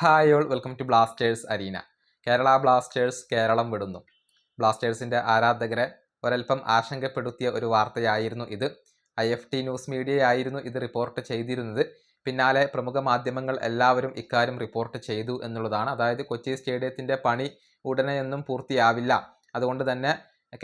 Hi all welcome to Blasters arena Kerala Blasters Keralam വിടുന്നു. ബ്ലാസ്റ്റേഴ്സിന്റെ ആരാധകരെ ഒരൽപ്പം ആശങ്കപ്പെടുത്തിയ ഒരു വാർത്തയായിരുന്നു ഇത്. ഐ എഫ് ടി ന്യൂസ് മീഡിയയായിരുന്നു ഇത് റിപ്പോർട്ട് ചെയ്തിരുന്നത്. പിന്നാലെ പ്രമുഖ മാധ്യമങ്ങൾ എല്ലാവരും ഇക്കാര്യം റിപ്പോർട്ട് ചെയ്തു എന്നുള്ളതാണ്. അതായത് കൊച്ചി സ്റ്റേഡിയത്തിന്റെ പണി ഉടനെയൊന്നും പൂർത്തിയാവില്ല. അതുകൊണ്ട് തന്നെ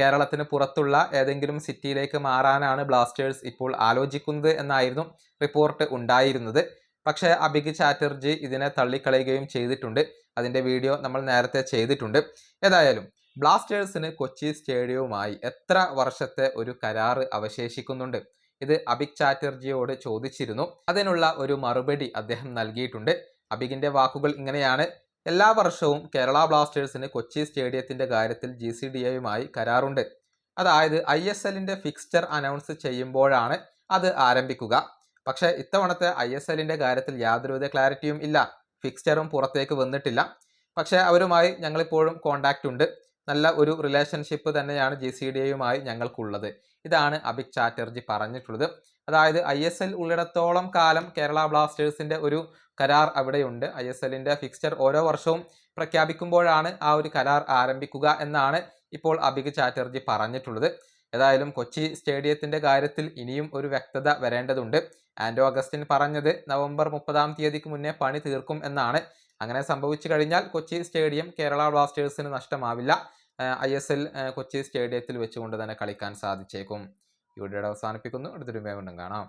കേരളത്തിന് പുറത്തുള്ള ഏതെങ്കിലും സിറ്റിയിലേക്ക് മാറാനാണ് ബ്ലാസ്റ്റേഴ്സ് ഇപ്പോൾ ആലോചിക്കുന്നത് എന്നായിരുന്നു റിപ്പോർട്ട് ഉണ്ടായിരുന്നത്. പക്ഷേ അഭിഗ് ചാറ്റർജി ഇതിനെ തള്ളിക്കളയുകയും ചെയ്തിട്ടുണ്ട്. അതിന്റെ വീഡിയോ നമ്മൾ നേരത്തെ ചെയ്തിട്ടുണ്ട്. ഏതായാലും ബ്ലാസ്റ്റേഴ്സിന് കൊച്ചി സ്റ്റേഡിയവുമായി എത്ര വർഷത്തെ ഒരു കരാറ് അവശേഷിക്കുന്നുണ്ട്? ഇത് അഭിഗ് ചാറ്റർജിയോട് ചോദിച്ചിരുന്നു. അതിനുള്ള ഒരു മറുപടി അദ്ദേഹം നൽകിയിട്ടുണ്ട്. അഭിഗിന്റെ വാക്കുകൾ ഇങ്ങനെയാണ്. എല്ലാ വർഷവും കേരള ബ്ലാസ്റ്റേഴ്സിന് കൊച്ചി സ്റ്റേഡിയത്തിന്റെ കാര്യത്തിൽ ജി സി ഡി എയുമായി കരാറുണ്ട്. അതായത് ഐ എസ് എല്ലിന്റെ ഫിക്സ്ചർ അനൗൺസ് ചെയ്യുമ്പോഴാണ് അത് ആരംഭിക്കുക. പക്ഷേ ഇത്തവണത്തെ ഐ എസ് എല്ലിന്റെ കാര്യത്തിൽ യാതൊരുവിധ ക്ലാരിറ്റിയും ഇല്ല. ഫിക്സ്ചറും പുറത്തേക്ക് വന്നിട്ടില്ല. പക്ഷേ അവരുമായി ഞങ്ങളിപ്പോഴും കോണ്ടാക്റ്റ് ഉണ്ട് നല്ല ഒരു റിലേഷൻഷിപ്പ് തന്നെയാണ് ജി സി ഡി എയുമായി ഞങ്ങൾക്കുള്ളത്. ഇതാണ് അഭിക് ചാറ്റർജി പറഞ്ഞിട്ടുള്ളത്. അതായത് ഐ എസ് എൽ ഉള്ളിടത്തോളം കാലം കേരള ബ്ലാസ്റ്റേഴ്സിന്റെ ഒരു കരാർ അവിടെയുണ്ട്. ഐ എസ് എല്ലിന്റെ ഫിക്സ്ചർ ഓരോ വർഷവും പ്രഖ്യാപിക്കുമ്പോഴാണ് ആ ഒരു കരാർ ആരംഭിക്കുക എന്നാണ് ഇപ്പോൾ അഭിക് ചാറ്റർജി പറഞ്ഞിട്ടുള്ളത്. ഏതായാലും കൊച്ചി സ്റ്റേഡിയത്തിന്റെ കാര്യത്തിൽ ഇനിയും ഒരു വ്യക്തത വരേണ്ടതുണ്ട്. ആൻഡോ അഗസ്റ്റിൻ പറഞ്ഞത് നവംബർ മുപ്പതാം തീയതിക്ക് മുന്നേ പണി തീർക്കും എന്നാണ്. അങ്ങനെ സംഭവിച്ചു കഴിഞ്ഞാൽ കൊച്ചി സ്റ്റേഡിയം കേരള ബ്ലാസ്റ്റേഴ്സിന് നഷ്ടമാവില്ല. ഐ എസ് എൽ കൊച്ചി സ്റ്റേഡിയത്തിൽ വെച്ചുകൊണ്ട് തന്നെ കളിക്കാൻ സാധിച്ചേക്കും. ഇവിടെ അവസാനിപ്പിക്കുന്നു. അടുത്തൊരു വീണ്ടും കാണാം.